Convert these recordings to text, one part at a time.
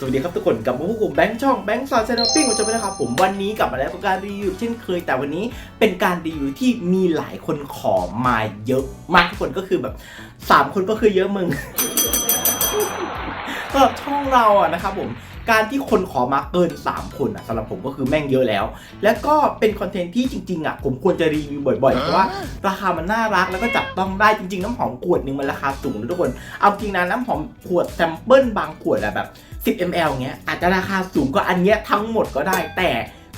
สวัสดีครับทุกคนกลับมาพบกับผมแบงค์ช่องแบงค์ซอนเซนปิ้งผมจะไปนะครับผมวันนี้กลับมาแล้วกับการรีวิวเช่นเคยแต่วันนี้เป็นการรีวิวที่มีหลายคนขอมาเยอะมากทุกคนก็คือแบบสามคนก็คือเยอะมึงสำหรับช่องเราอะนะครับผมการที่คนขอมาเกิน 3 คนอะสำหรับผมก็คือแม่งเยอะแล้ว แล้วก็เป็นคอนเทนต์ที่จริงๆอะผมควรจะรีวิวบ่อยๆ เพราะว่าราคามันน่ารักแล้วก็จับต้องได้จริงๆ น้ำหอมขวดหนึ่งมันราคาสูงนะทุกคน เอาจริงนะน้ำหอมขวดแซมเปิลบางขวดอะแบบ 10 ml เงี้ยอาจจะราคาสูงกว่าอันเนี้ยทั้งหมดก็ได้ แต่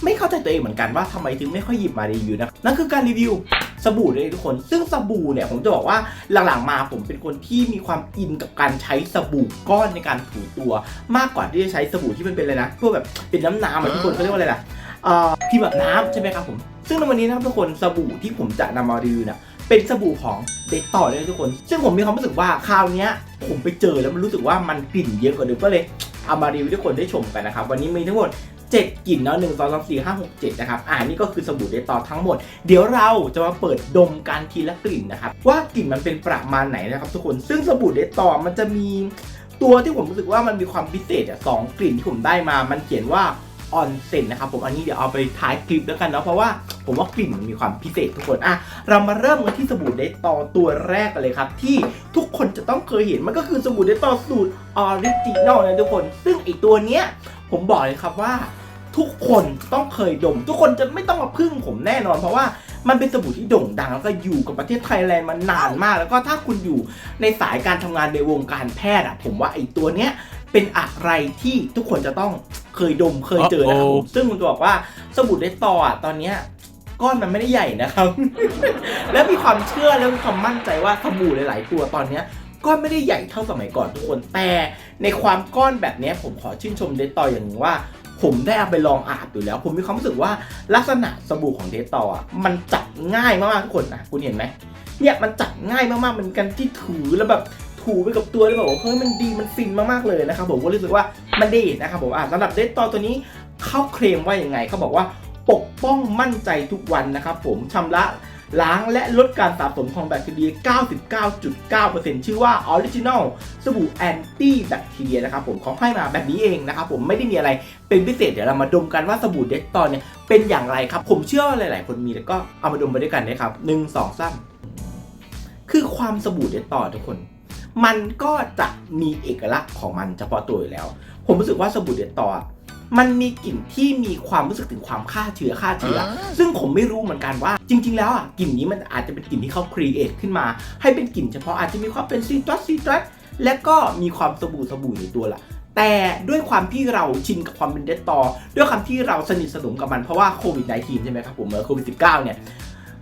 ไม่เข้าใจตัวเองเหมือนกันว่าทำไมถึงไม่ค่อยหยิบมารีวิวนะนั่นคือการรีวิวสบู่เลยทุกคน ซึ่งสบู่เนี่ยผมจะบอกว่าหลังๆมาผมเป็นคนที่มีความอินกับการใช้สบู่ก้อนในการถูตัวมากกว่าที่จะใช้สบู่ที่มันเป็นอะไรนะพวกแบบเป็นน้ำน้ำอะทุกคนเขาเรียกว่าอะไรล่ะเอ่อพิมพ์แบบน้ำใช่ไหมครับผม ซึ่งในวันนี้นะครับทุกคนสบู่ที่ผมจะนำมารีวิวเนี่ยเป็นสบู่ของเด็กต่อเลยทุกคน ซึ่งผมมีความรู้สึกว่าคราวเนี้ยผมไปเจอแล้วมันรู้สึกว่ามันกลิ่นเยอะกว่าเดิมก็เลย เอามารีวิวให้ทุกคนได้ชมกันนะครับ วันนี้มีทั้งหมด 7 กลิ่นเนาะหนึ่งสองสามสี่ห้าหกเจ็ดนะครับ อ่านี่ก็คือสบู่เดตอทั้งหมด เดี๋ยวเราจะมาเปิดดมการทีละกลิ่นนะครับ ว่ากลิ่นมันเป็นประมาณไหนนะครับทุกคน ซึ่งสบู่เดตอมันจะมีตัวที่ผมรู้สึกว่ามันมีความพิเศษอะสองกลิ่นที่ผมได้มา มันเขียนว่า ออนเซนนะครับผมอันนี้เดี๋ยวเอาไปท้ายคลิปแล้วกันเนาะเพราะว่าผมว่ากลิ่นมันมีความพิเศษทุกคนอะเรามาเริ่มกันที่สบู่เดตอตัวแรกกันเลยครับ ที่ทุกคนจะต้องเคยเห็นมันก็คือสบู่เดตตอสูตรออริจินอลนะทุกคน ซึ่งไอตัวเนี้ยผมบอกเลยครับว่าทุกคนต้องเคยดม ทุกคนจะไม่ต้องมาพึ่งผมแน่นอน เพราะว่ามันเป็นสบู่ที่โด่งดังแล้วก็อยู่กับประเทศไทยแลนด์มานานมาก แล้วก็ถ้าคุณอยู่ในสายการทำงานในวงการแพทย์อะผมว่าไอ้ตัวเนี้ยเป็นอะไรที่ทุกคนจะต้อง เคยดมเคยเจอนะครับผมซึ่งผมจะบอกว่าสบู่เดตต่ออะตอนเนี้ยก้อนมันไม่ได้ใหญ่นะครับ และมีความเชื่อและมีความมั่นใจว่าสบู่หลาย ๆ ตัวตอนเนี้ยก้อนไม่ได้ใหญ่เท่าสมัยก่อนทุกคนแต่ในความก้อนแบบเนี้ยผมขอชื่นชมเดตต่ออย่างหนึงว่า ผมได้เอาไปลองอาบดูแล้ว ผมมีความรู้สึกว่าลักษณะสบู่ของเดตต่ออะมันจับง่ายมากๆทุกคนนะคุณเห็นไหมเนี่ยมันจับง่ายมากๆเหมือนกันที่ถูแล้วแบบ ถูไปกับตัวแล้วแบบว่าเฮ้ยมันดีมันฟินมากๆเลยนะครับผมก็รู้สึกว่ามันดีนะครับผมอะสำหรับเดตตอตัวนี้เขาเคลมว่าอย่างไงเขาบอกว่าปกป้องมั่นใจทุกวันนะครับผมชำระล้างและลดการสะสมของแบคทีเรีย 99.9%ชื่อว่า Original สบู่แอนตี้แบคทีเรียนะครับผมเขาให้มาแบบนี้เองนะครับผมไม่ได้มีอะไรเป็นพิเศษเดี๋ยวเรามาดมกันว่าสบู่เดตตอนเนี่ยเป็นอย่างไรครับ ผมเชื่อว่าหลาย ๆ คนมีแล้วก็เอามาดมไปด้วยกันนะครับหนึ่งสองสามคือความสบู่เดตตอทุกคน มันก็จะมีเอกลักษณ์ของมันเฉพาะตัวอยู่แล้ว ผมรู้สึกว่าสบู่เดตตออะมันมีกลิ่นที่มีความรู้สึกถึงความฆ่าเชื้อฆ่าเชื้อ ซึ่งผมไม่รู้เหมือนกันว่า จริง ๆ แล้วอะกลิ่นนี้มันอาจจะเป็นกลิ่นที่เขาครีเอทขึ้นมา ให้เป็นกลิ่นเฉพาะอาจจะมีความเป็นซีตรัสซีตรัสและก็มีความสบู่สบู่ในตัวละแต่ด้วยความที่เราชินกับความเป็นเดตตอ ด้วยความที่เราสนิทสนมกับมันเพราะว่าโควิด -19 ใช่ไหมครับผมเมื่อโควิด -19 เนี่ย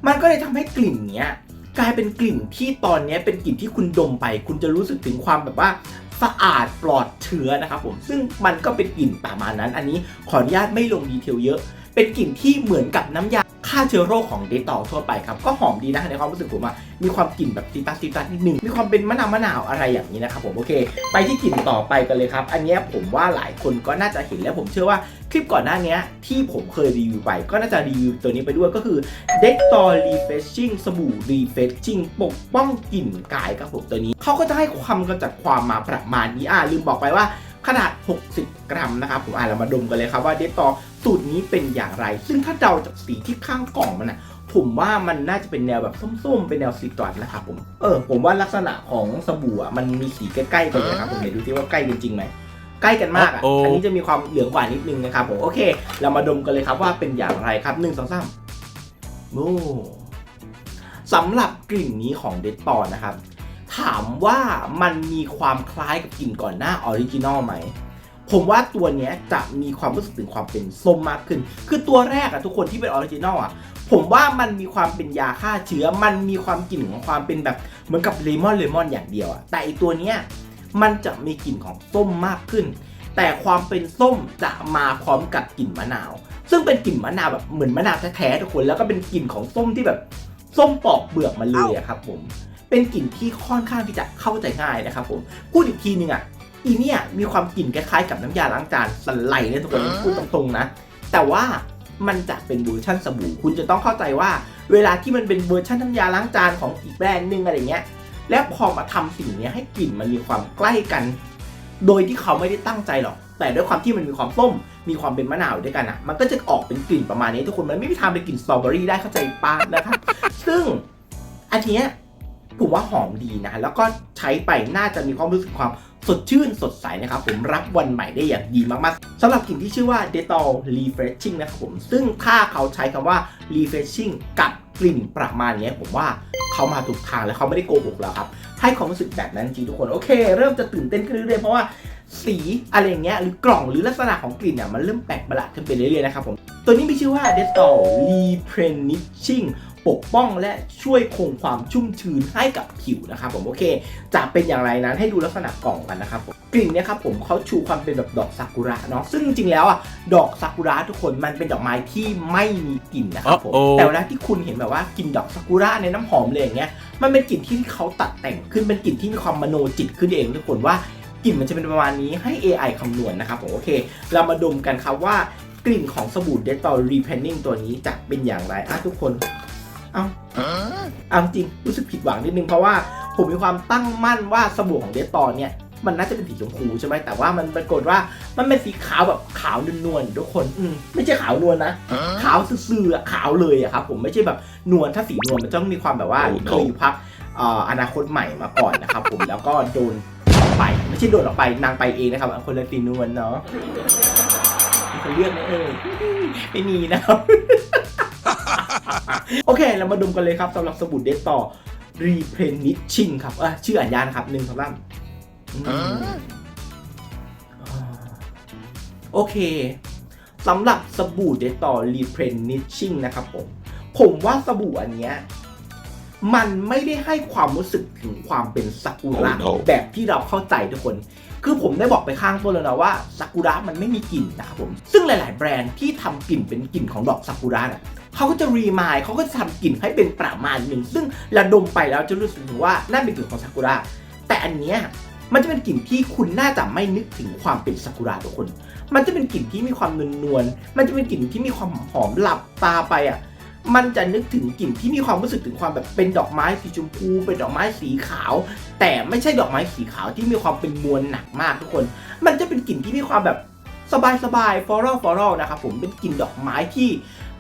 มันก็เลยทำให้กลิ่นเนี้ย กลายเป็นกลิ่นที่ตอนนี้เป็นกลิ่นที่คุณดมไป คุณจะรู้สึกถึงความแบบว่าสะอาดปลอดเชื้อนะครับผมซึ่งมันก็เป็นกลิ่นประมาณนั้น อันนี้ขออนุญาตไม่ลงดีเทลเยอะ เป็นกลิ่นที่เหมือนกับน้ำยา ฆ่าเชื้อโรคของเดตอทั่วไปครับ ก็หอมดีนะในความรู้สึกผมอะมีความกลิ่นแบบซีตัสซีตัสนิดนึง มีความเป็นมะนาวมะนาวอะไรอย่างนี้นะครับผมโอเค ไปที่กลิ่นต่อไปกันเลยครับ อันนี้ผมว่าหลายคนก็น่าจะเห็นแล้วผมเชื่อว่าคลิปก่อนหน้าเนี้ยที่ผมเคยรีวิวไป ก็น่าจะรีวิวตัวนี้ไปด้วยก็คือ d e t o r Refreshing สบู่ Refreshing ปกป้องกลิ่นกายครับผมตัวนี้เขาก็จะให้ความกำจัดความมาประมาณนี้อ่าลืมบอกไปว่า ขนาด 60 กรัมนะครับผมอ่าเรามาดมกันเลยครับว่า d e t o r สูตรนี้เป็นอย่างไร ซึ่งถ้าเดาจากสีที่ข้างกล่องมันอะผมว่ามันน่าจะเป็นแนวแบบส้มๆ เป็นแนวสีตรัสนะครับผม เออ ผมว่าลักษณะของสบู่อะมันมีสีใกล้ๆกันนะครับผมเดี๋ยวดูซิว่าใกล้กันจริงไหมใกล้กันมากอะโอ้โอ้อันนี้จะมีความเหลืองกว่านิดนึงนะครับผมโอเค เรามาดมกันเลยครับว่าเป็นอย่างไรครับหนึ่งสองสามโอ้สำหรับกลิ่นนี้ของเดตตอนนะครับ ถามว่ามันมีความคล้ายกับกลิ่นก่อนหน้าออริจินอลไหม ผมว่าตัวนี้จะมีความรู้สึกถึงความเป็นส้มมากขึ้น คือตัวแรกอะทุกคนที่เป็นออริจินอลอะผมว่ามันมีความเป็นยาฆ่าเชื้อ มันมีความกลิ่นของความเป็นแบบเหมือนกับเลมอนเลมอนอย่างเดียวอะแต่อีตัวเนี้ยมันจะมีกลิ่นของส้มมากขึ้น แต่ความเป็นส้มจะมาพร้อมกับกลิ่นมะนาว ซึ่งเป็นกลิ่นมะนาวแบบเหมือนมะนาวแท้ๆทุกคน แล้วก็เป็นกลิ่นของส้มที่แบบส้มปอกเปลือกมาเลยอะครับผม เป็นกลิ่นที่ค่อนข้างที่จะเข้าใจง่ายนะครับผมพูดอีกทีนึงอะอีเนี่ยมีความกลิ่นคล้ายๆกับน้ำยาล้างจานสไลด์เลยทุกคนพูดตรงๆนะ แต่ว่ามันจะเป็นเวอร์ชันสบู่คุณจะต้องเข้าใจว่า เวลาที่มันเป็นเวอร์ชันน้ำยาล้างจานของอีกแบรนด์หนึงอะไรเงี้ย แล้วพอมาทำสิ่งเนี้ยให้กลิ่นมันมีความใกล้กัน โดยที่เขาไม่ได้ตั้งใจหรอก แต่ด้วยความที่มันมีความส้ม มีความเป็นมะนาวด้วยกันอะ มันก็จะออกเป็นกลิ่นประมาณนี้ทุกคนมันไม่มีทางเป็นกลิ่นสตรอเบอรี่ได้เข้าใจป้านะครับ ซึ่งอันเนี้ย ผมว่าหอมดีนะ แล้วก็ใช้ไปน่าจะมีความรู้สึกความสดชื่นสดใสนะครับผมรับวันใหม่ได้อย่างดีมากๆสำหรับกลิ่นที่ชื่อว่า Detol Refreshing นะครับผมซึ่งถ้าเขาใช้คำว่า Refreshing กับกลิ่นประมาณนี้ผมว่าเขามาถูกทางแล้วเขาไม่ได้โกหกแล้วครับให้ความรู้สึกแบบนั้นจริงทุกคน โอเค เริ่มจะตื่นเต้นขึ้นเรื่อยๆเพราะว่าสีอะไรอย่างเงี้ยหรือกล่องหรือลักษณะของกลิ่นเนี่ยมันเริ่มแปลกประหลาดขึ้นไปเรื่อยๆนะครับผม ตัวนี้มีชื่อว่า Dettol Replenishing ปกป้องและช่วยคงความชุ่มชื้นให้กับผิวนะครับผมโอเค จะเป็นอย่างไรนั้นให้ดูลักษณะกล่องกันนะครับผมกลิ่นเนี่ยครับผมเขาชูความเป็นแบบดอกซากุระเนาะซึ่งจริงๆแล้วอะดอกซากุระทุกคนมันเป็นดอกไม้ที่ไม่มีกลิ่นนะครับผมอ๋อแต่เวลาที่คุณเห็นแบบว่ากลิ่นดอกซากุระในน้ำหอมเลยอย่างเงี้ยมันเป็นกลิ่นที่เขาตัดแต่งขึ้นเป็นกลิ่นที่มีความมโนจิตขึ้นเองทุกคนว่ากลิ่นมันจะเป็นประมาณนี้ให้ AI คำนวณนะครับผมโอเค เรามาดมกันครับว่ากลิ่นของสบู่ Dettol Replenishing ตัวนี้จะเป็นอย่างไรอะทุกคน เอาเอาจริงรู้สึกผิดหวังนิดนึงเพราะว่าผมมีความตั้งมั่นว่าสบู่ของ Dettol เนี่ยมันน่าจะเป็นสีชมพูใช่ไหมแต่ว่ามันปรากฏว่ามันเป็นสีขาวแบบขาวนวลๆทุกคนอืมไม่ใช่ขาวนวลนะขาวซื่อๆอะขาวเลยอะครับผมไม่ใช่แบบนวลถ้าสีนวลมันต้องมีความแบบว่า Oh no เคยพักเอ่ออนาคตใหม่มาก่อนนะครับผมแล้วก็โดนออกไป ไม่ใช่โดนออกไปนางไปเองนะครับคนละสีนวลเนาะมีคนเลือกไหมเอ่ยไม่มีนะครับ โอเค เรามาดมกันเลยครับสำหรับสบู่เดตต่อ replenishing ครับเออชื่ออ่านยากนะครับหนึ่งสองสามอืมโอเคสำหรับสบู่เดตต่อ replenishing นะครับผม ผมว่าสบู่อันเนี้ยมันไม่ได้ให้ความรู้สึกถึงความเป็นซากุระ Oh no แบบที่เราเข้าใจทุกคน คือผมได้บอกไปข้างต้นแล้วนะว่าซากุระมันไม่มีกลิ่นนะครับผม ซึ่งหลาย ๆ แบรนด์ที่ทำกลิ่นเป็นกลิ่นของดอกซากุระน่ะ เขาก็จะรีมายเขาก็จะทำกลิ่นให้เป็นประมาณหนึ่ง ซึ่งราดมไปแล้วจะรู้สึกถึงว่านั่นเป็นกลิ่นของซากุระแต่อันเนี้ยมันจะเป็นกลิ่นที่คุณน่าจะไม่นึกถึงความเป็นซากุระทุกคน มันจะเป็นกลิ่นที่มีความนวลๆมันจะเป็นกลิ่นที่มีความหอมหลับตาไปอะ มันจะนึกถึงกลิ่นที่มีความรู้สึกถึงความแบบเป็นดอกไม้สีชมพู เป็นดอกไม้สีขาว แต่ไม่ใช่ดอกไม้สีขาวที่มีความเป็นมวลหนักมากทุกคน มันจะเป็นกลิ่นที่มีความแบบสบายสบายฟลอรัลฟลอรัลนะครับผม เป็นกลิ่นดอกไม้ที่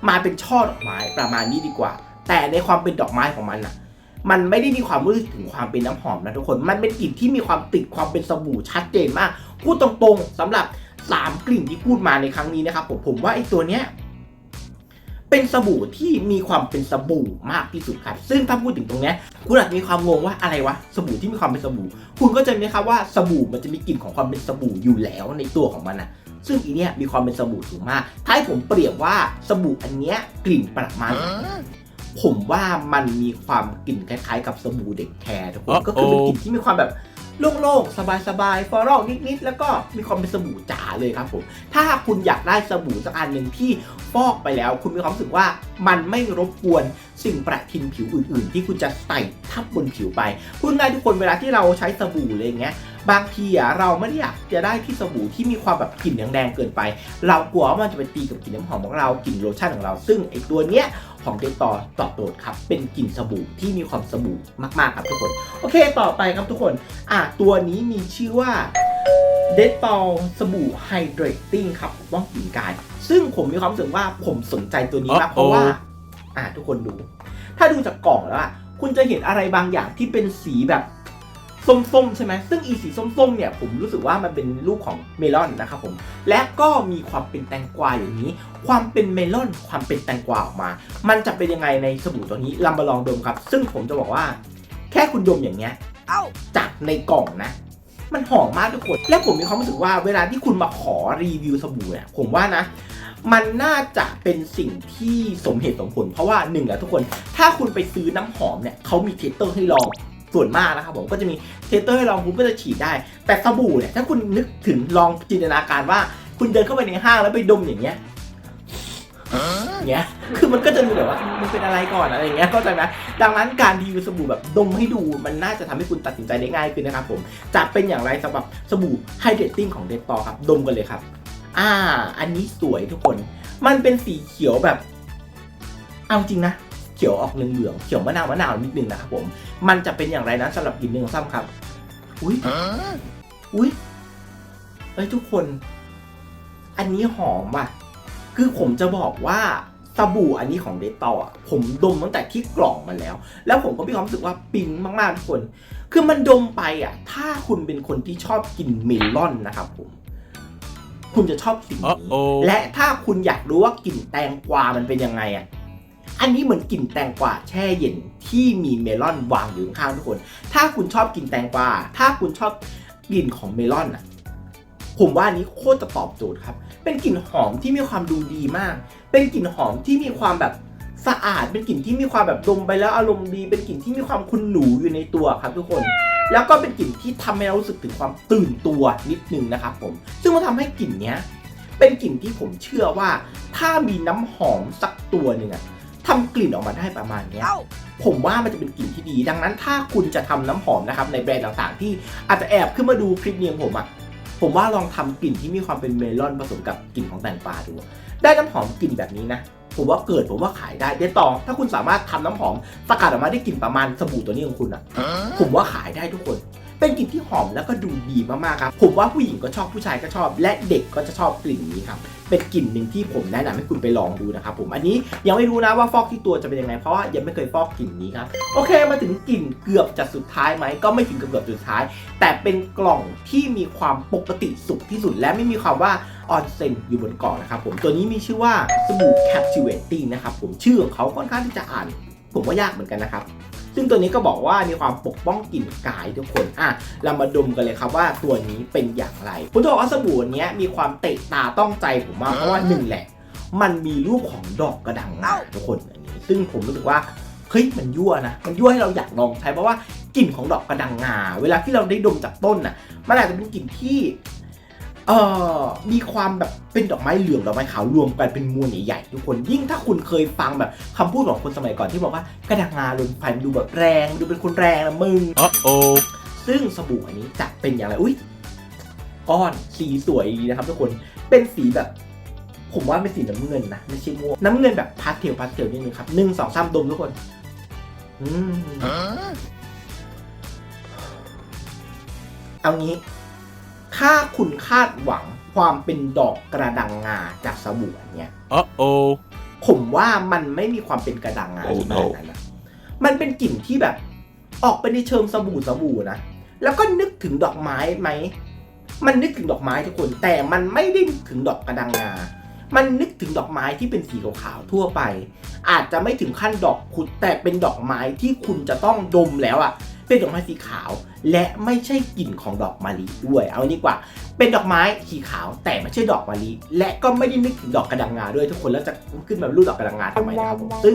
มาเป็นช่อดอกไม้ประมาณนี้ดีกว่า แต่ในความเป็นดอกไม้ของมันอะมันไม่ได้มีความรู้สึกถึงความเป็นน้ำหอมนะทุกคน มันเป็นกลิ่นที่มีความติดความเป็นสบู่ชัดเจนมาก พูดตรงๆสำหรับ 3 กลิ่นที่พูดมาในครั้งนี้นะครับผมผมว่าไอ้ตัวเนี้ยเป็นสบู่ที่มีความเป็นสบู่มากที่สุดครับ ซึ่งถ้าพูดถึงตรงเนี้ยคุณอาจจะมีความงงว่าอะไรวะ สบู่ที่มีความเป็นสบู่ คุณก็จะไหมครับว่าสบู่มันจะมีกลิ่นของความเป็นสบู่อยู่แล้วในตัวของมันนะ ซึ่งอีเนี้ยมีความเป็นสบู่สูงมาก ถ้าให้ผมเปรียบว่าสบู่อันเนี้ยกลิ่นประมาณไหนผมว่ามันมีความกลิ่นคล้ายๆ กับสบู่เด็กแคร์ทุกคน Uh-oh ก็คือเป็นกลิ่นที่มีความแบบโล่งๆ สบายๆฟลอรัลนิดๆ แล้วก็มีความเป็นสบู่จ๋าเลยครับผม ถ้าคุณอยากได้สบู่สักอันหนึ่งที่ฟอกไปแล้ว คุณมีความรู้สึกว่ามันไม่รบกวนสิ่งประทินผิวอื่นๆ ที่คุณจะใส่ทับบนผิวไปพูดง่ายๆทุกคนเวลาที่เราใช้สบู่อะไรอย่างเงี้ย บางทีอะเราไม่ได้อยากจะได้ที่สบู่ที่มีความแบบกลิ่นแดงๆเกินไป เรากลัวว่ามันจะไปตีกับกลิ่นน้ำหอมของเรากลิ่นโลชั่นของเรา ซึ่งไอตัวเนี้ยของเดตอตอบโจทย์ครับ เป็นกลิ่นสบู่ที่มีความสบู่มากๆครับทุกคน โอเคต่อไปครับทุกคน อะตัวนี้มีชื่อว่าเดตอสบู่ไฮเดรตติ้งครับปกป้องผิวกาย ซึ่งผมมีความรู้สึกว่าผมสนใจตัวนี้มากเพราะว่า อะทุกคนดู ถ้าดูจากกล่องแล้วอะคุณจะเห็นอะไรบางอย่างที่เป็นสีแบบ ส้มๆ ใช่ไหมซึ่งอีสีส้มๆ เนี่ยผมรู้สึกว่ามันเป็นลูกของเมลอนนะครับผม และก็มีความเป็นแตงกวาอย่างนี้ ความเป็นเมลอนความเป็นแตงกวาออกมา มันจะเป็นยังไงในสบู่ตัวนี้เรามาลองดมครับ ซึ่งผมจะบอกว่า แค่คุณดมอย่างเงี้ยเอ้าจากในกล่องนะมันหอมมากทุกคน และผมมีความรู้สึกว่าเวลาที่คุณมาขอรีวิวสบู่เนี่ยผมว่านะ มันน่าจะเป็นสิ่งที่สมเหตุสมผล เพราะว่าหนึ่งอะทุกคน ถ้าคุณไปซื้อน้ำหอมเนี่ยเขามีเทสเตอร์ให้ลอง ส่วนมากนะครับผมก็จะมีเทสเตอร์ให้ลองคุณก็จะฉีดได้ แต่สบู่เนี่ยถ้าคุณนึกถึงลองจินตนาการว่า คุณเดินเข้าไปในห้างแล้วไปดมอย่างเงี้ยเงี้ย คือมันก็จะดูแบบว่ามันเป็นอะไรก่อนอะไรเงี้ย เข้าใจไหมดังนั้นการรีวิวสบู่แบบดมให้ดู มันน่าจะทำให้คุณตัดสินใจได้ง่ายขึ้นนะครับผม จะเป็นอย่างไรสำหรับสบู่ไฮเดรตติ้งของเดตตอครับ ดมกันเลยครับ อ่า อันนี้สวยทุกคน มันเป็นสีเขียวแบบ เอาจริงนะ เขียวออกเหลืองๆเขียวมะนาวมะนาวนิดนึงนะครับผม มันจะเป็นอย่างไรนะสำหรับกลิ่นหนึ่งของซ้ำครับ อุ้ยอุ้ยเอ้ยทุกคน อันนี้หอมว่ะ คือผมจะบอกว่าสบู่อันนี้ของเดตตออะผมดมตั้งแต่ที่กล่องมันแล้ว แล้วผมก็มีความรู้สึกว่าปิ๊งมากๆทุกคน คือมันดมไปอะ ถ้าคุณเป็นคนที่ชอบกินเมลอนนะครับผม คุณจะชอบสิ่งนี้ Uh-oh และถ้าคุณอยากรู้ว่ากลิ่นแตงกวามันเป็นยังไงอะ อันนี้เหมือนกลิ่นแตงกวาแช่เย็นที่มีเมลอนวางอยู่ข้างทุกคน ถ้าคุณชอบกินแตงกวา ถ้าคุณชอบกลิ่นของเมลอนอะ ผมว่าอันนี้โคตรจะตอบโจทย์ครับ เป็นกลิ่นหอมที่มีความดูดีมาก เป็นกลิ่นหอมที่มีความแบบสะอาด เป็นกลิ่นที่มีความแบบดมไปแล้วอารมณ์ดี เป็นกลิ่นที่มีความคุณหนูอยู่ในตัวครับทุกคน แล้วก็เป็นกลิ่นที่ทำให้เรารู้สึกถึงความตื่นตัวนิดนึงนะครับผม ซึ่งมันทำให้กลิ่นเนี้ย เป็นกลิ่นที่ผมเชื่อว่า ถ้ามีน้ำหอมสักตัวหนึ่งอะ ทำกลิ่นออกมาได้ประมาณเนี้ยผมว่ามันจะเป็นกลิ่นที่ดี ดังนั้นถ้าคุณจะทำน้ำหอมนะครับในแบรนด์ต่างๆ ที่อาจจะแอบขึ้นมาดูคลิปนี้ของผมอะผมว่าลองทำกลิ่นที่มีความเป็นเมลอนผสมกับกลิ่นของแตงกวาดู ได้น้ำหอมกลิ่นแบบนี้นะผมว่าเกิดผมว่าขายได้เดยวต่อถ้าคุณสามารถทำน้ำหอมสกัดออกมาได้กลิ่นประมาณสบู่ตัวนี้ของคุณอะผมว่าขายได้ทุกคน เป็นกลิ่นที่หอมแล้วก็ดูดีมากๆครับ ผมว่าผู้หญิงก็ชอบผู้ชายก็ชอบ และเด็กก็จะชอบกลิ่นนี้ครับ เป็นกลิ่นหนึ่งที่ผมแนะนำให้คุณไปลองดูนะครับผมอันนี้ยังไม่รู้นะว่าฟอกที่ตัวจะเป็นยังไงเพราะว่ายังไม่เคยฟอกกลิ่นนี้ครับโอเคมาถึงกลิ่นเกือบจะสุดท้ายไหมก็ไม่ถึงเกือบสุดท้าย แต่เป็นกล่องที่มีความปกติสุขที่สุด และไม่มีความว่าออนเซนอยู่บนกล่องนะครับผมตัวนี้มีชื่อว่าสบู่ captivating นะครับผมชื่อของเขาค่อนข้างที่จะอ่าน ผมว่ายากเหมือนกันนะครับ ซึ่งตัวนี้ก็บอกว่ามีความปกป้องกลิ่นกายทุกคนอะเรามาดมกันเลยครับว่าตัวนี้เป็นอย่างไรผมจะบอกว่าสบู่อันเนี้ยมีความเตะตาต้องใจผมมากเพราะว่าหนึ่งแหละ มันมีรูปของดอกกระดังงาทุกคนอันนี้ ซึ่งผมรู้สึกว่าเฮ้ยมันยั่วนะมันยั่วให้เราอยากลองใช้เพราะว่ากลิ่นของดอกกระดังงา เวลาที่เราได้ดมจากต้นน่ะมันอาจจะเป็นกลิ่นที่ เอ่อมีความแบบเป็นดอกไม้เหลืองดอกไม้ขาวรวมกันเป็นมวลใหญ่ๆทุกคนยิ่งถ้าคุณเคยฟังแบบคำพูดของคนสมัยก่อนที่บอกว่ากระดังงาลนไฟมันดูแบบแรงดูเป็นคนแรงนะมึง Uh-oh ซึ่งสบู่อันนี้จะเป็นอย่างไร อุ้ยก้อนสีสวยดีนะครับทุกคน เป็นสีแบบ ผมว่าเป็นสีน้ำเงินนะ ไม่ใช่ม่วงน้ำเงินแบบพาสเทลพาสเทลนิดนึงครับหนึ่งสองสามดมทุกคน อืมเอางี้ ถ้าคุณคาดหวังความเป็นดอกกระดังงาจากสบู่อันเนี้ย Uh-oh ผมว่ามันไม่มีความเป็นกระดังงาโอ้ที่โหมากนั้นนะมันเป็นกลิ่นที่แบบ ออกไปในเชิงสบู่สบู่นะ แล้วก็นึกถึงดอกไม้ไหม มันนึกถึงดอกไม้ทุกคน แต่มันไม่ได้นึกถึงดอกกระดังงา มันนึกถึงดอกไม้ที่เป็นสีขาวๆทั่วไป อาจจะไม่ถึงขั้นดอกขุดแต่เป็นดอกไม้ที่คุณจะต้องดมแล้วอะ เป็นดอกไม้สีขาว และไม่ใช่กลิ่นของดอกมะลิด้วย เอานี้ดีกว่า เป็นดอกไม้สีขาวแต่ไม่ใช่ดอกมะลิและก็ไม่ได้นึกถึงดอกกระดังงาด้วยทุกคนแล้วจะขึ้นมารูปดอกกระดังงาทำไมนะครับผมซึ่ง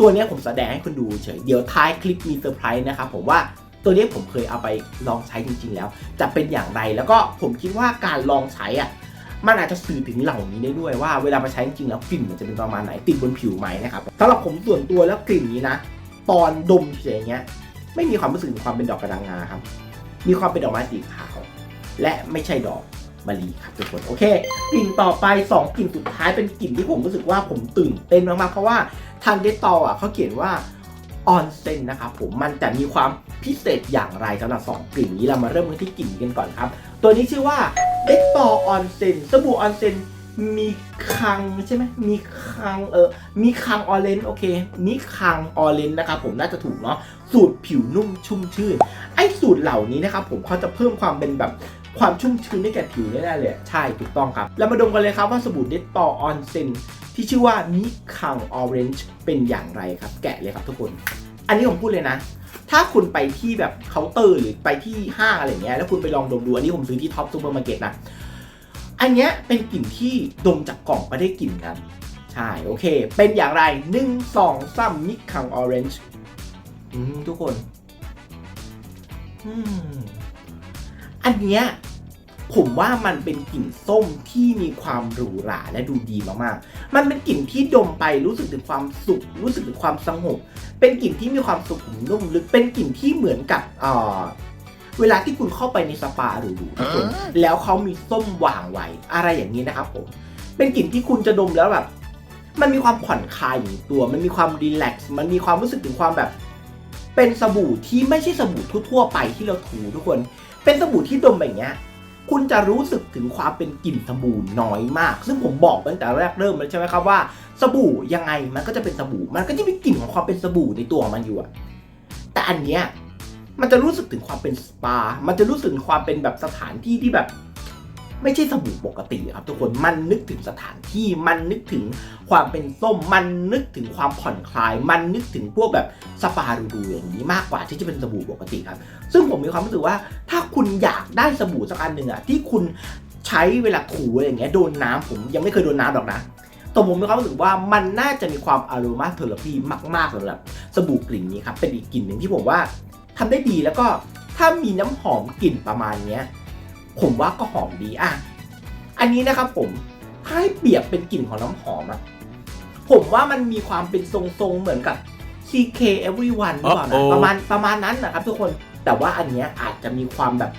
ตัวเนี้ยผมแสดงให้คุณดูเฉยเดี๋ยวท้ายคลิปมีเซอร์ไพรส์นะครับผมว่าตัวเนี้ยผมเคยเอาไปลองใช้จริง ๆ แล้ว จะเป็นอย่างไรแล้วก็ผมคิดว่าการลองใช้อะมันอาจจะสื่อถึงเหล่านี้ได้ด้วยว่าเวลามาใช้จริงๆแล้วกลิ่นมันจะเป็นประมาณไหนติดบนผิวไหมนะครับสำหรับผมส่วนตัวแล้วกลิ่นนี้นะ ตอนดมเฉยๆอย่างเงี้ย ไม่มีความรู้สึกความเป็นดอกกระดังงาครับ มีความเป็นดอกไม้สีขาว และไม่ใช่ดอกมะลิครับทุกคนโอเคกลิ่นต่อไป 2กลิ่นสุดท้ายเป็นกลิ่นที่ผมรู้สึกว่าผมตื่นเต้นมากๆเพราะว่าทางเดตตออะเขาเขียนว่าออนเซนนะครับผมมันจะมีความพิเศษอย่างไรสำหรับ 2 กลิ่นนี้เรามาเริ่มกันที่กลิ่นกันก่อนครับ ตัวนี้ชื่อว่าเดตตอออนเซนสบู่ออนเซน มีคังใช่ไหมมีคังเออ มีคังออเรนจ์โอเค มีคังออเรนจ์นะครับผมน่าจะถูกเนาะ สูตรผิวนุ่มชุ่มชื่น ไอ้สูตรเหล่านี้นะครับผมเขาจะเพิ่มความเป็นแบบความชุ่มชื้นให้แก่ผิวแน่ๆเลย ใช่ถูกต้องครับแล้วมาดมกันเลยครับว่าสบู่เดตตอออนเซนที่ชื่อว่ามิคังออเรนจ์เป็นอย่างไรครับ แกะเลยครับทุกคน อันนี้ผมพูดเลยนะ ถ้าคุณไปที่แบบเคาน์เตอร์หรือไปที่ห้างอะไรเงี้ยแล้วคุณไปลองดมดูอันนี้ผมซื้อที่ท็อปซูเปอร์มาร์เก็ตนะ อันเนี้ยเป็นกลิ่นที่ดมจากกล่องก็ได้กลิ่นกัน ใช่ โอเค เป็นอย่างไรหนึ่งสองสามมิคังออเรนจ์ทุกคนอันเนี้ยผมว่ามันเป็นกลิ่นส้มที่มีความหรูหราและดูดีมากๆ มันเป็นกลิ่นที่ดมไปรู้สึกถึงความสุข รู้สึกถึงความสงบ เป็นกลิ่นที่มีความสุขุมนุ่มลึก เป็นกลิ่นที่เหมือนกับอ่อ เวลาที่คุณเข้าไปในสปาหรูๆทุกคนแล้วเขามีส้มวางไว้อะไรอย่างนี้นะครับผมเป็นกลิ่นที่คุณจะดมแล้วแบบ มันมีความผ่อนคลายอยู่ในตัว มันมีความรีแลกซ์มันมีความรู้สึกถึงความแบบ เป็นสบู่ที่ไม่ใช่สบู่ทั่วๆไปที่เราถูทุกคน เป็นสบู่ที่ดมแบบเนี้ยคุณจะรู้สึกถึงความเป็นกลิ่นสบู่น้อยมาก ซึ่งผมบอกตั้งแต่แรกเริ่มเลยใช่ไหมครับว่า สบู่ยังไงมันก็จะเป็นสบู่ มันก็จะมีกลิ่นของความเป็นสบู่ในตัวของมันอยู่อะแต่อันเนี้ย มันจะรู้สึกถึงความเป็นสปา มันจะรู้สึกความเป็นแบบสถานที่ที่แบบ ไม่ใช่สบู่ปกติครับทุกคน มันนึกถึงสถานที่ มันนึกถึงความเป็นส้ม มันนึกถึงความผ่อนคลาย มันนึกถึงพวกแบบสปาดูๆอย่างนี้มากกว่าที่จะเป็นสบู่ปกติครับ ซึ่งผมมีความรู้สึกว่าถ้าคุณอยากได้สบู่สักอันหนึ่งอะที่คุณใช้เวลาถูอะไรอย่างเงี้ยโดนน้ำผมยังไม่เคยโดนน้ำหรอกนะแต่ผมมีความรู้สึกว่ามันน่าจะมีความอารมาเทอราพีมากๆสำหรับสบู่กลิ่นนี้ครับ เป็นอีกกลิ่นหนึ่งที่ผมว่า ทำได้ดีแล้วก็ถ้ามีน้ำหอมกลิ่นประมาณเนี้ยผมว่าก็หอมดีอะอันนี้นะครับผมถ้าให้เปรียบเป็นกลิ่นของน้ำหอมอะผมว่ามันมีความเป็นทรงๆเหมือนกับ CK Everyone หรือเปล่านะ Uh-oh ประมาณประมาณนั้นนะครับทุกคนแต่ว่าอันเนี้ยอาจจะมีความแบบ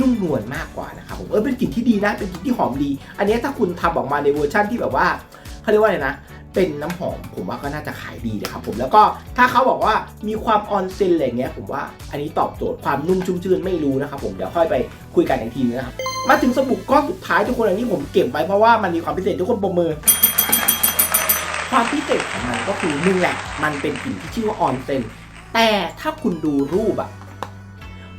นุ่มนวลมากกว่านะครับผมเออเป็นกลิ่นที่ดีนะเป็นกลิ่นที่หอมดี อันเนี้ยถ้าคุณทำออกมาในเวอร์ชั่นที่แบบว่าเขาเรียกว่าอะไรนะ เป็นน้ำหอมผมว่าก็น่าจะขายดีเลยครับผมแล้วก็ถ้าเขาบอกว่ามีความออนเซนอะไรเงี้ยผมว่าอันนี้ตอบโจทย์ความนุ่มชุ่มชื่นไม่รู้นะครับผมเดี๋ยวค่อยไปคุยกันอีกทีนึงนะครับมาถึงสบู่ก้อนสุดท้ายทุกคนอันนี้ผมเก็บไว้เพราะว่ามันมีความพิเศษทุกคนปรบมือความพิเศษของมันก็คือหนึ่งแหละ มันเป็นกลิ่นที่ชื่อว่าออนเซนแต่ถ้าคุณดูรูปอะ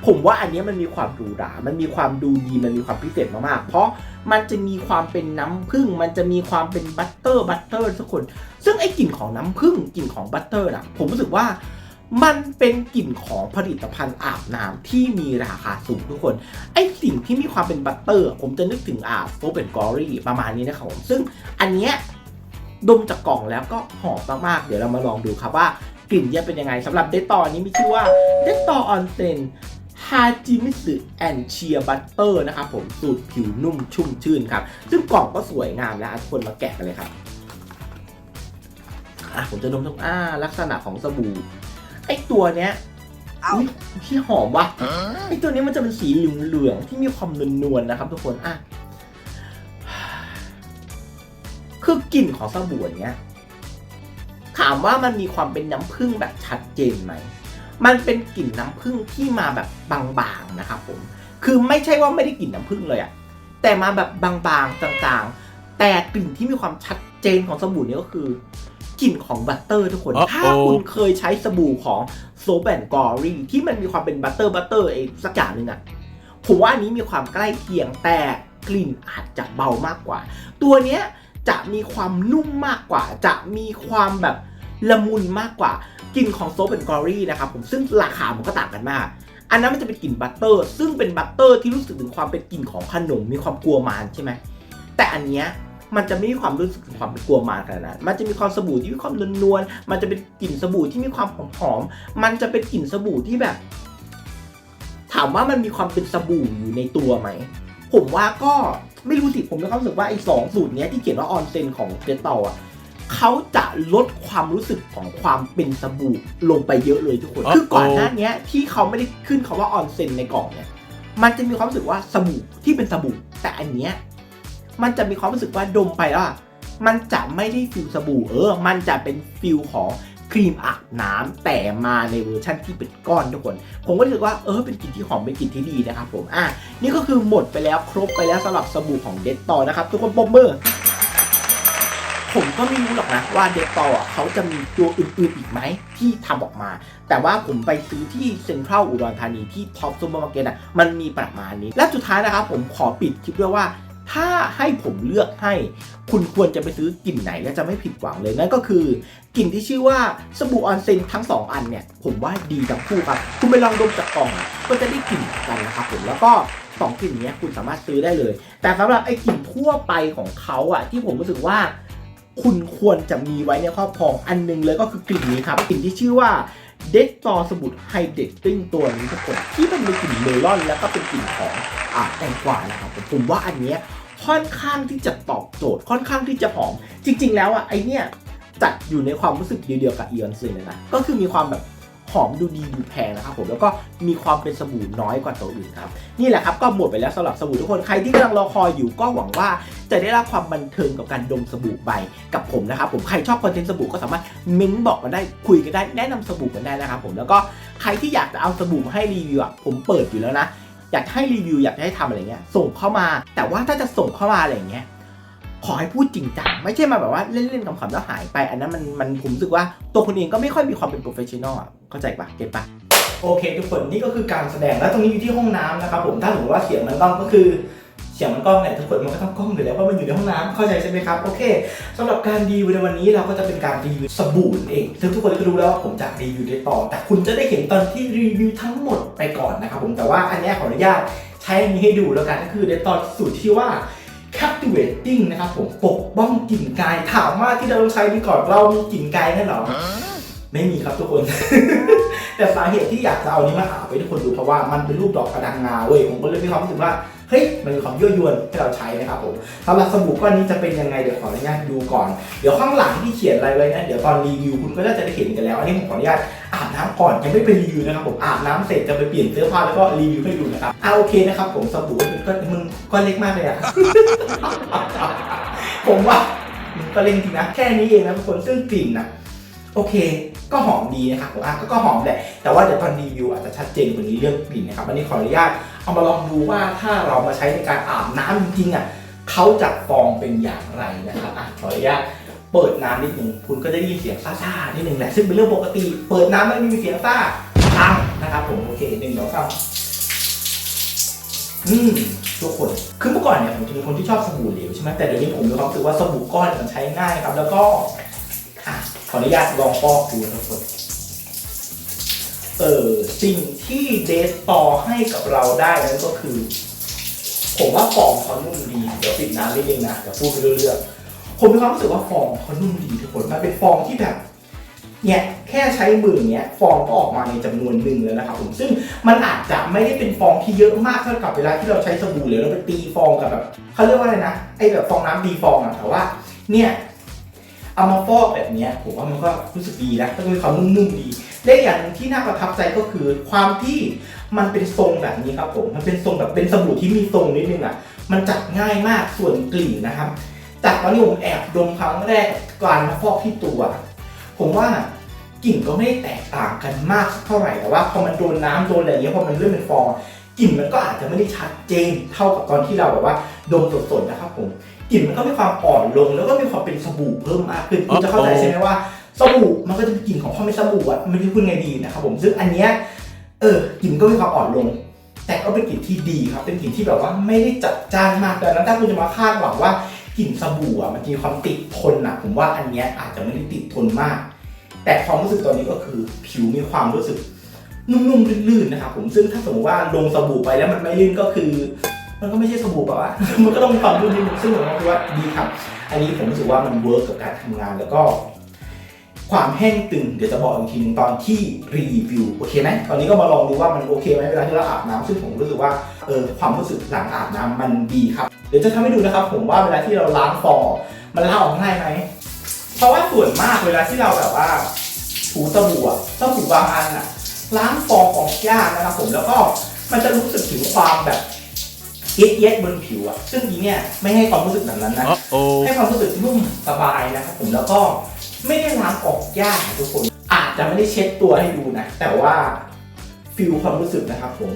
ผมว่าอันนี้มันมีความหรูหรา มันมีความดูดี มันมีความพิเศษมากๆ เพราะมันจะมีความเป็นน้ำผึ้ง มันจะมีความเป็นบัตเตอร์บัตเตอร์ทุกคน ซึ่งไอ้กลิ่นของน้ำผึ้งกลิ่นของบัตเตอร์นะผมรู้สึกว่ามันเป็นกลิ่นของผลิตภัณฑ์อาบน้ำที่มีราคาสูงทุกคน ไอ้สิ่งที่มีความเป็นบัตเตอร์ ผมจะนึกถึงอาบโฟเป็นกอรี่ประมาณนี้นะครับผม ซึ่งอันเนี้ยดมจากกล่องแล้วก็หอมมากๆ เดี๋ยวเรามาลองดูครับว่ากลิ่นเนี่ยเป็นยังไงสำหรับเดตตอนี้มีชื่อว่าเดตตอออนเซนาจิมิสึแอนเชียบัตเตอร์นะครับผมสูตรผิวนุ่มชุ่มชื่นครับ ซึ่งกล่องก็สวยงามแล้วอะทุกคนมาแกะกันเลยครับอะผมจะดมทุกอ่าลักษณะของสบู่ไอ้ตัวเนี้ยอุ๊ยที่หอมว่ะไอตัวนี้มันจะเป็นสีเหลืองๆที่มีความนวลๆนะครับ ทุกคนอะคือกลิ่นของสบู่อันเนี้ยถามว่ามันมีความเป็นน้ำผึ้งแบบชัดเจนไหม มันเป็นกลิ่นน้ำผึ้งที่มาแบบบางๆนะครับผมคือไม่ใช่ว่าไม่ได้กลิ่นน้ำผึ้งเลยอะแต่มาแบบบางๆจางๆ แต่กลิ่นที่มีความชัดเจนของสบู่นี้ก็คือกลิ่นของบัตเตอร์ทุกคน Uh-oh ถ้าคุณเคยใช้สบู่ของโซแบนกอรี่ที่มันมีความเป็นบัตเตอร์บัตเตอร์ไอ้สักอย่างหนึ่งอะผมว่าอันนี้มีความใกล้เคียงแต่กลิ่นอาจจะเบามากกว่า ตัวเนี้ยจะมีความนุ่มมากกว่า จะมีความแบบละมุนมากกว่า กลิ่นของโซเ a นกอรี่นะครับผมซึ่งราคามันก็ต่างกันมาก อันนั้นมันจะเป็นกลิ่นบัตเตอร์ ซึ่งเป็นบัตเตอร์ที่รู้สึกถึงความเป็นกลิ่นของขนมมีความกลัวมานใช่ไหมแต่อันเนี้ยมันจะไม่มีความรู้สึกถึงความเป็นกลัวมานขนาดนั้นมันจะมีความสบู่ที่มีความนวลๆมันจะเป็นกลิ่นสบู่ที่มีความหอมๆมันจะเป็นกลิ่นสบู่ที่แบบ ถามว่ามันมีความเป็นสบู่อยู่ในตัวไหมผมว่าก็ไม่รู้สิผมมีความรู้สึกว่าไอ้สองสูตรเนี้ยที่เขียนว่าออนเซนของเจตออะ เขาจะลดความรู้สึกของความเป็นสบู่ลงไปเยอะเลยทุกคนอ๋อคือก่อนหน้าเนี้ยที่เขาไม่ได้ขึ้นคาว่าออนเซนในกล่องเนี่ย มันจะมีความรู้สึกว่าสบู่ที่เป็นสบู่ แต่อันเนี้ยมันจะมีความรู้สึกว่าดมไปแล้วอะมันจะไม่ได้ฟิลสบู่เออ มันจะเป็นฟิลของครีมอาบน้ำแต่มาในเวอร์ชั่นที่เป็นก้อนทุกคน ผมก็รู้สึกว่าเออเป็นกลิ่นที่หอมเป็นกลิ่นที่ดีนะครับผม อะ นี่ก็คือหมดไปแล้วครบไปแล้วสำหรับสบู่ของเดตตอนะครับ ทุกคนปรบมือ ผมก็ไม่รู้หรอกนะว่าเดตตออะเขาจะมีตัวอื่นๆอีกไหมที่ทำออกมา แต่ว่าผมไปซื้อที่เซ็นทรัลอุดรธานีที่ท็อปซูเปอร์มาร์เก็ตอะมันมีประมาณนี้ และสุดท้ายนะครับผมขอปิดคลิปด้วยว่าถ้าให้ผมเลือกให้ คุณควรจะไปซื้อกลิ่นไหนและจะไม่ผิดหวังเลยนั่นก็คือกลิ่นที่ชื่อว่าสบู่ออนเซนทั้ง 2 อันเนี่ย ผมว่าดีทั้งคู่ครับ คุณไปลองดมจากกล่องก็จะได้กลิ่นกันนะครับผมแล้วก็สองกลิ่นนี้คุณสามารถซื้อได้เลย แต่สำหรับไอ้กลิ่นทั่วไปของเขาอะที่ผมรู้สึกว่า คุณควรจะมีไว้ในครอบครองอันหนึงเลยก็คือกลิ่นนี้ครับกลิ่นที่ชื่อว่าเดตตอสบู่ไฮเดตติ้งตัวนี้ทุกคนที่มันมีกลิ่นเมลอน แล้วก็เป็นกลิ่นของอ่าแตงกวานะครับผมผมว่าอันเนี้ยค่อนข้างที่จะตอบโจทย์ค่อนข้างที่จะหอม จริง ๆ แล้วอะไอเนี้ยจัดอยู่ในความรู้สึกเดียวกับอีออนซีเลยนะก็คือมีความแบบ หอมดูดีดูแพงนะครับผมแล้วก็มีความเป็นสบู่น้อยกว่าตัวอื่นครับนี่แหละครับก็หมดไปแล้วสำหรับสบู่ทุกคนใครที่กำลังรอคอยอยู่ก็หวังว่าจะได้รับความบันเทิงกับการดมสบู่ไปกับผมนะครับผมใครชอบคอนเทนต์สบู่ก็สามารถเม้นบอกกันได้คุยกันได้แนะนำสบู่กันได้นะครับผมแล้วก็ใครที่อยากจะเอาสบู่มาให้รีวิวอะผมเปิดอยู่แล้วนะอยากให้รีวิวอยากให้ทำอะไรเงี้ยส่งเข้ามา แต่ว่าถ้าจะส่งเข้ามาอะไรเงี้ยขอให้พูดจริงจังไม่ใช่มาแบบว่าเล่นๆคำๆแล้วหายไป อันนั้นมันมันผมรู้สึกว่าตัวคุณเองก็ไม่ค่อยมีความเป็นโปรเฟชชั่นอล เข้าใจปะเก็ตปะโอเคทุกคนนี่ก็คือการแสดงแล้วตรงนี้อยู่ที่ห้องน้ำนะครับผมถ้าสมมติว่าเสียงมันกล้องก็คือเสียงมันกล้องเนี่ยทุกคนมันก็ต้องกล้องอยู่แล้วเพราะมันอยู่ในห้องน้ำเข้าใจใช่ไหมครับโอเคสำหรับการรีวิวในวันนี้เราก็จะเป็นการรีวิวสบู่นั่นเองซึ่งทุกคนก็รู้แล้วว่าผมจะรีวิวในต่อ แต่คุณจะได้เห็นตอนที่รีวิวทั้งหมดไปก่อนนะครับผมแต่ว่าอันนี้ขออนุญาตใช้อันนี้ให้ดูแล้วกันก็คือในตอนสูตรที่ว่า captivating นะครับผมปกป้องกลิ่นกายถามว่าที่เราต้องใช้ดีก่อนเรามีกลิ่นกายแน่หรอ ไม่มีครับทุกคน แต่สาเหตุที่อยากจะเอานี้มาหาไปทุกคนดูเพราะว่ามันเป็นรูปดอกกระดังงาเว้ยผมก็เลยมีความรู้สึกว่าเฮ้ยมันมีความยั่วยวนให้เราใช้นะครับผมสำหรับสบู่ก้อนนี้จะเป็นยังไงเดี๋ยวขออนุญาตดูก่อน เดี๋ยวข้างหลังที่เขียนอะไรไว้นะเดี๋ยวตอนรีวิวคุณก็น่าจะได้เห็นกันแล้ว อันนี้ผมขออนุญาตอาบน้ำก่อนยังไม่เป็นรีวิวนะครับผมอาบน้ำเสร็จจะไปเปลี่ยนเสื้อผ้าแล้วก็รีวิวให้ดูนะครับอ่าโอเคนะครับผมสบู่ก็มึงก้อนเล็กมากเลยอะผมว่ามึงก็เล็กจริงนะแค่นี้เองนะทุกคนซึ่งกลิ่นนะ โอเค ก็หอมดีนะครับผมอะก็ก็หอมแหละ แต่ว่าเดี๋ยวตอนรีวิวอาจจะชัดเจนกว่านี้เรื่องกลิ่นนะครับอันนี้ขออนุญาตเอามาลองดูว่าถ้าเรามาใช้ในการอาบน้ำจริงๆอะเขาจะฟองเป็นอย่างไรนะครับอะขออนุญาตเปิดน้ำนิดหนึ่งคุณก็จะได้ยินเสียงซ่าๆนิดหนึ่งแหละซึ่งเป็นเรื่องปกติ เปิดน้ำแล้วมีเสียงซ่าปังนะครับผมโอเคหนึ่งสองสามอืมทุกคนคือเมื่อก่อนเนี่ยผมจะเป็นคนที่ชอบสบู่เหลวใช่ไหมแต่เดี๋ยวนี้ผมมีความรู้สึกว่าสบู่ก้อนมันใช้ง่ายครับแล้วก็ ขออนุญาตลองฟอกดูนะทุกคน เออสิ่งที่เดสต่อให้กับเราได้นั่นก็คือ ผมว่าฟองเขานุ่มดี เดี๋ยวปิดน้ำนิดนึงนะเดี๋ยวพูดไปเรื่อยๆผมมีความรู้สึกว่าฟองเขานุ่มดีทุกคนมันเป็นฟองที่แบบเนี่ยแค่ใช้มืออย่างเงี้ยฟองก็ออกมาในจำนวนหนึ่งแล้วนะครับผมซึ่งมันอาจจะไม่ได้เป็นฟองที่เยอะมากเท่ากับเวลาที่เราใช้สบู่หรือเราไปตีฟองกับแบบเขาเรียกว่าอะไรนะไอแบบฟองน้ำตีฟองอะแต่ว่าเนี่ย เอามาฟอกแบบนี้ผมว่ามันก็รู้สึกดีนะก็มีความนุ่มๆดีและอย่างหนึ่งที่น่าประทับใจก็คือความที่มันเป็นทรงแบบนี้ครับผมมันเป็นทรงแบบเป็นสบู่ที่มีทรงนิดนึงอะมันจัดง่ายมากส่วนกลิ่นนะครับ จากตอนที่ผมแอบดมครั้งแรกการมาฟอกที่ตัว ผมว่ากลิ่นก็ไม่ได้แตกต่างกันมากเท่าไหร่แต่ว่าพอมันโดนน้ำโดนอะไรเงี้ยพอมันเริ่มเป็นฟองกลิ่นมันก็อาจจะไม่ได้ชัดเจนเท่ากับตอนที่เราแบบว่าดมสดๆนะครับผม กลิ่นมันก็มีความอ่อนลง แล้วก็มีความเป็นสบู่เพิ่มมากขึ้นคุณจะเข้าใจใช่ไหมว่าสบู่มันก็จะมีกลิ่นของความเป็นสบู่อะมันจะพูดไงดีนะครับผมซึ่งอันเนี้ยเออกลิ่นก็มีความอ่อนลง แต่ก็เป็นกลิ่นที่ดีครับเป็นกลิ่นที่แบบว่าไม่ได้จัดจ้านมากดังนั้นถ้าคุณจะมาคาดหวังว่ากลิ่นสบู่อะมันมีความติดทนอะผมว่าอันเนี้ยอาจจะไม่ได้ติดทนมาก แต่ความรู้สึกตอนนี้ก็คือผิวมีความรู้สึกนุ่มๆลื่นๆนะครับผมซึ่งถ้าสมมติว่าลงสบู่ไปแล้วมันไม่ลื่นก็คือ มันก็ไม่ใช่สบู่ป่าวะมันก็ต้องมีความลื่นนิดนึงซึ่งผมคิดว่าดีครับ อันนี้ผมรู้สึกว่ามันเวิร์กกับการทำงานแล้วก็ ความแห้งตึงเดี๋ยวจะบอกอีกทีหนึงตอนที่รีวิวโอเคไหมตอนนี้ก็มาลองดูว่ามันโอเคไหมเวลาที่เราอาบน้ำซึ่งผมรู้สึกว่าเออความรู้สึกหลังอาบน้ำมันดีครับเดี๋ยวจะทำให้ดูนะครับ ผมว่าเวลาที่เราล้างฟองมันล้างออกง่ายไหมเพราะว่าส่วนมากเวลาที่เราแบบว่าถูสบู่อะสบู่บางอันอะล้างฟองออกยากนะครับผมแล้วก็มันจะรู้สึกถึงความแบบ เย็ดๆบนผิวอะซึ่งอีเนี่ยไม่ให้ความรู้สึกแบบนั้นนะ Uh-oh. ให้ความรู้สึกนุ่มสบายนะครับผมแล้วก็ไม่ได้ล้างออกยากนะทุกคน อาจจะไม่ได้เช็ดตัวให้ดูนะ แต่ว่าฟิลความรู้สึกนะครับผม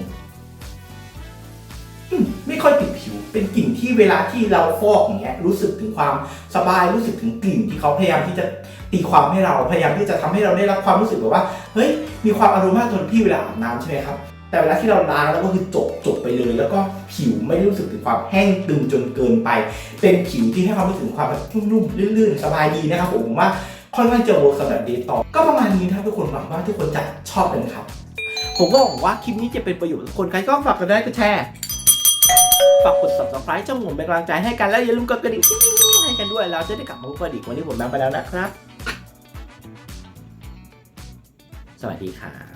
อืมไม่ค่อยติดผิว เป็นกลิ่นที่เวลาที่เราฟอกอย่างเงี้ยรู้สึกถึงความสบายรู้สึกถึงกลิ่นที่เขาพยายามที่จะตีความให้เราพยายามที่จะทำให้เราได้รับความรู้สึกแบบว่าเฮ้ยมีความอารมาทนพี่เวลาอาบน้ำใช่ไหมครับ แต่เวลาที่เราล้างแล้วก็คือจบจบไปเลย แล้วก็ผิวไม่ได้รู้สึกถึงความแห้งตึงจนเกินไป เป็นผิวที่ให้ความรู้สึกความนุ่มๆลื่นๆสบายดีนะครับผมว่าค่อนข้างจะเวิร์กสำหรับเดทต่อก็ประมาณนี้นะครับทุกคนหวังว่าทุกคนจะชอบกันครับ ผมก็หวังว่าคลิปนี้จะเป็นประโยชน์ทุกคนใครก็ฝากกันได้ก็แชร์ฝากกด subscribe ช่องผมเป็นกำลังใจให้กันแล้วอย่าลืมกดกระดิ่งให้กันด้วยเราจะได้กลับมาพบกันอีกวันนี้ผมแบงไปแล้วนะครับ สวัสดีครับ